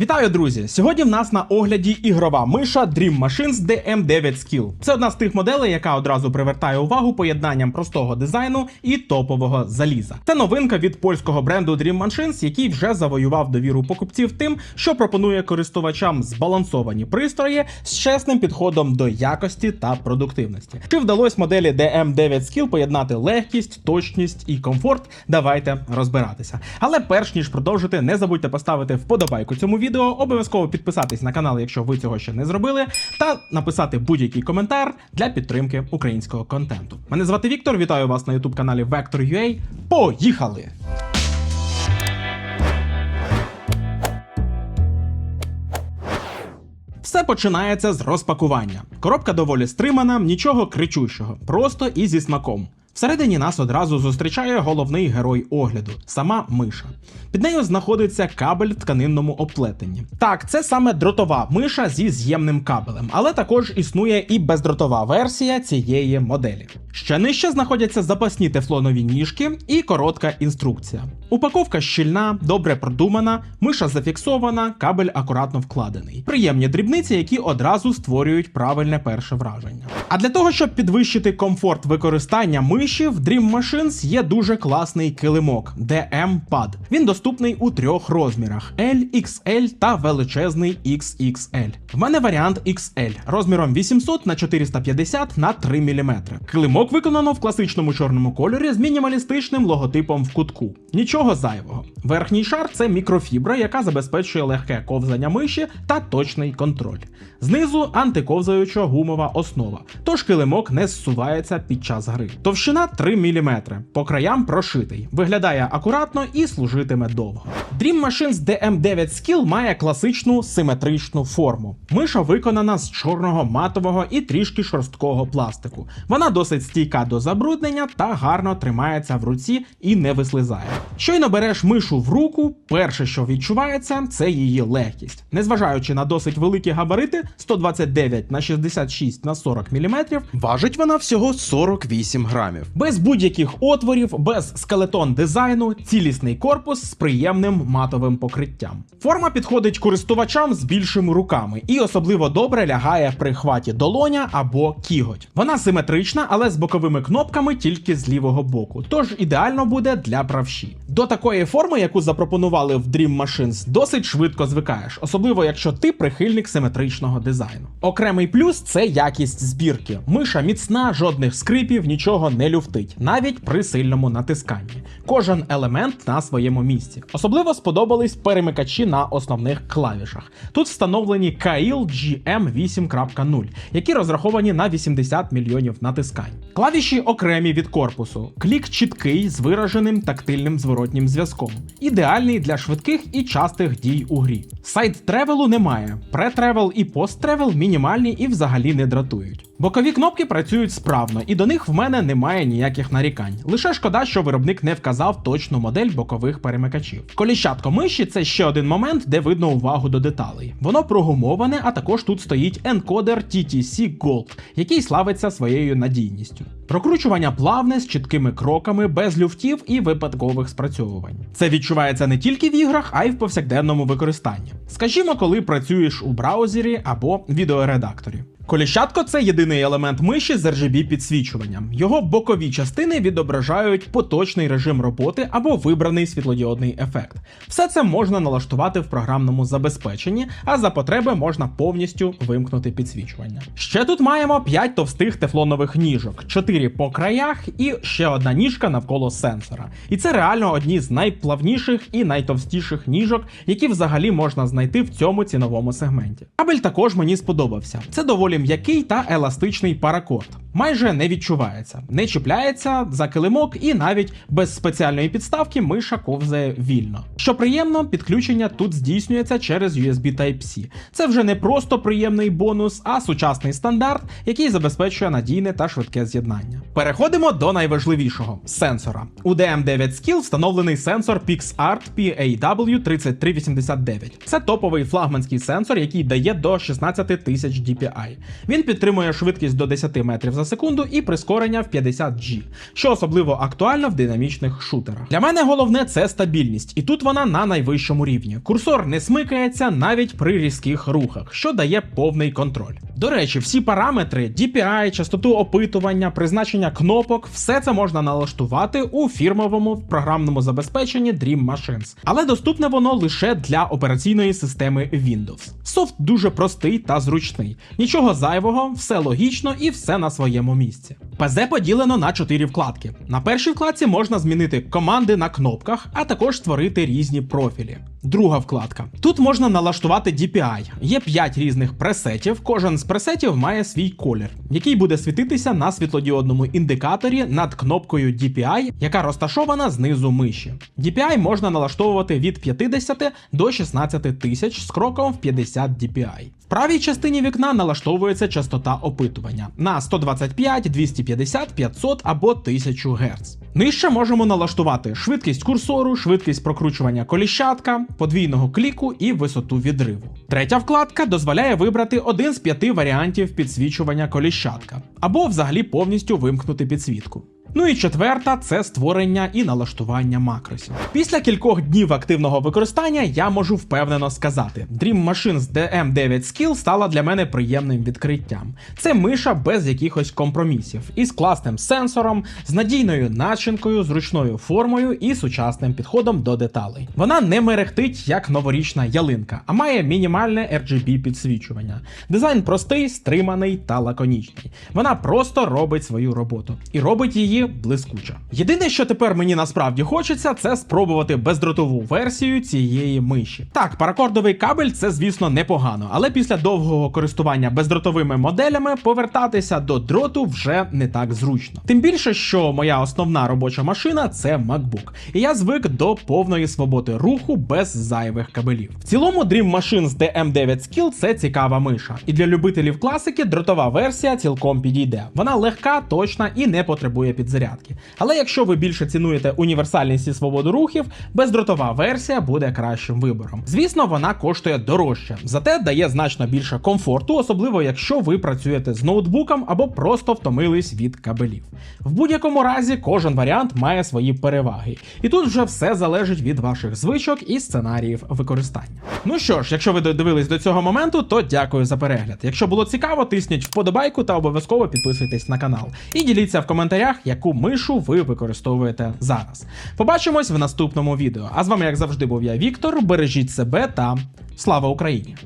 Вітаю, друзі! Сьогодні в нас на огляді ігрова миша Dream Machines DM9 Skill. Це одна з тих моделей, яка одразу привертає увагу поєднанням простого дизайну і топового заліза. Це новинка від польського бренду Dream Machines, який вже завоював довіру покупців тим, що пропонує користувачам збалансовані пристрої з чесним підходом до якості та продуктивності. Чи вдалось моделі DM9 Skill поєднати легкість, точність і комфорт? Давайте розбиратися. Але перш ніж продовжити, не забудьте поставити вподобайку цьому відео, обов'язково підписатись на канал, якщо ви цього ще не зробили, та написати будь-який коментар для підтримки українського контенту. Мене звати Віктор, вітаю вас на youtube каналі Vector.ua. Поїхали! Все починається з розпакування. Коробка доволі стримана, нічого кричущого, просто і зі смаком. Всередині нас одразу зустрічає головний герой огляду сама миша. Під нею знаходиться кабель в тканинному оплетенні. Так, це саме дротова миша зі з'ємним кабелем, але також існує і бездротова версія цієї моделі. Ще нижче знаходяться запасні тефлонові ніжки і коротка інструкція. Упаковка щільна, добре продумана, миша зафіксована, кабель акуратно вкладений. Приємні дрібниці, які одразу створюють правильне перше враження. А для того, щоб підвищити комфорт використання миші, в Dream Machines є дуже класний килимок DM Pad. Він доступний у трьох розмірах: L, XL та величезний XXL. В мене варіант XL розміром 800 на 450 на 3 мм. Килимок виконано в класичному чорному кольорі з мінімалістичним логотипом в кутку. Нічого зайвого. Верхній шар це мікрофібра, яка забезпечує легке ковзання миші та точний контроль. Знизу антиковзаюча гумова основа, тож килимок не зсувається під час гри. Товщина 3 мм, по краям прошитий, виглядає акуратно і служитиме довго. Dream Machines DM9 Skill має класичну симетричну форму. Миша виконана з чорного матового і трішки шорсткого пластику. Вона досить стійка до забруднення та гарно тримається в руці і не вислизає. Щойно береш мишу в руку, перше, що відчувається, це її легкість. Незважаючи на досить великі габарити 129 на 66 на 40 мм, важить вона всього 48 грамів. Без будь-яких отворів, без скелетон дизайну, цілісний корпус з приємним матовим покриттям. Форма підходить користувачам з більшими руками і особливо добре лягає при хваті долоня або кіготь. Вона симетрична, але з боковими кнопками тільки з лівого боку, тож ідеально буде для правші. До такої форми, яку запропонували в Dream Machines, досить швидко звикаєш, особливо якщо ти прихильник симетричного дизайну. Окремий плюс це якість збірки. Миша міцна, жодних скрипів, нічого не люфтить, навіть при сильному натисканні. Кожен елемент на своєму місці. Особливо сподобались перемикачі на основних клавішах. Тут встановлені KIL GM 8.0, які розраховані на 80 мільйонів натискань. Клавіші окремі від корпусу. Клік чіткий з вираженим тактильним зворотнім зв'язком. Ідеальний для швидких і частих дій у грі. Сайт тревелу немає. Претревел і посттревел мінімальні і взагалі не дратують. Бокові кнопки працюють справно, і до них в мене немає ніяких нарікань. Лише шкода, що виробник не вказав точну модель бокових перемикачів. Коліщатко миші це ще один момент, де видно увагу до деталей. Воно прогумоване, а також тут стоїть енкодер TTC Gold, який славиться своєю надійністю. Прокручування плавне з чіткими кроками, без люфтів і випадкових спрацьовувань. Це відчувається не тільки в іграх, а й в повсякденному використанні. Скажімо, коли працюєш у браузері або відеоредакторі. Коліщатко це єдиний елемент миші з RGB підсвічуванням. Його бокові частини відображають поточний режим роботи або вибраний світлодіодний ефект. Все це можна налаштувати в програмному забезпеченні, а за потреби можна повністю вимкнути підсвічування. Ще тут маємо 5 товстих тефлонових ніжок, 4 по краях і ще одна ніжка навколо сенсора. І це реально одні з найплавніших і найтовстіших ніжок, які взагалі можна знайти в цьому ціновому сегменті. Кабель також мені сподобався. Це доволі м'який та еластичний паракорд. Майже не відчувається, не чіпляється за килимок і навіть без спеціальної підставки миша ковзає вільно. Що приємно, підключення тут здійснюється через USB Type-C. Це вже не просто приємний бонус, а сучасний стандарт, який забезпечує надійне та швидке з'єднання. Переходимо до найважливішого сенсора. У DM9 Skill встановлений сенсор PixArt PAW3389. Це топовий флагманський сенсор, який дає до 16 тисяч DPI. Він підтримує швидкість до 10 метрів за секунду і прискорення в 50 G, що особливо актуально в динамічних шутерах. Для мене головне це стабільність, і тут вона на найвищому рівні. Курсор не смикається навіть при різких рухах, що дає повний контроль. До речі, всі параметри DPI, частоту опитування, призначення кнопок, все це можна налаштувати у фірмовому програмному забезпеченні Dream Machines. Але доступне воно лише для операційної системи Windows. Софт дуже простий та зручний. Нічого зайвого, все логічно і все на своєму місці. ПЗ поділено на 4 вкладки. На першій вкладці можна змінити команди на кнопках, а також створити різні профілі. Друга вкладка. Тут можна налаштувати DPI. Є 5 різних пресетів. Кожен з пресетів має свій колір, який буде світитися на світлодіодному індикаторі над кнопкою DPI, яка розташована знизу миші. DPI можна налаштовувати від 50 до 16 тисяч з кроком в 50 DPI. Правій частині вікна налаштовується частота опитування на 125, 250, 500 або 1000 Гц. Нижче можемо налаштувати швидкість курсору, швидкість прокручування коліщатка, подвійного кліку і висоту відриву. Третя вкладка дозволяє вибрати один з п'яти варіантів підсвічування коліщатка, або взагалі повністю вимкнути підсвітку. Ну і четверта це створення і налаштування макросів. Після кількох днів активного використання я можу впевнено сказати: Dream Machines DM9 Skill стала для мене приємним відкриттям. Це миша без якихось компромісів, із класним сенсором, з надійною начинкою, зручною формою і сучасним підходом до деталей. Вона не мерехтить як новорічна ялинка, а має мінімальне RGB підсвічування. Дизайн простий, стриманий та лаконічний. Вона просто робить свою роботу і робить її блискуче. Єдине, що тепер мені насправді хочеться, це спробувати бездротову версію цієї миші. Так, паракордовий кабель це, звісно, непогано, але після довгого користування бездротовими моделями повертатися до дроту вже не так зручно. Тим більше, що моя основна робоча машина це MacBook, і я звик до повної свободи руху без зайвих кабелів. В цілому Dream Machines DM9 Skill це цікава миша, і для любителів класики дротова версія цілком підійде. Вона легка, точна і не потребує підзарядки. Але якщо ви більше цінуєте універсальність і свободу рухів, бездротова версія буде кращим вибором. Звісно, вона коштує дорожче, зате дає значно більше комфорту, особливо якщо ви працюєте з ноутбуком або просто втомились від кабелів. В будь-якому разі кожен варіант має свої переваги, і тут вже все залежить від ваших звичок і сценаріїв використання. Ну що ж, якщо ви додивились до цього моменту, то дякую за перегляд. Якщо було цікаво, тисніть вподобайку та обов'язково підписуйтесь на канал. І діліться в коментарях, яку мишу ви використовуєте зараз. Побачимось в наступному відео. А з вами, як завжди, був я Віктор. Бережіть себе та слава Україні!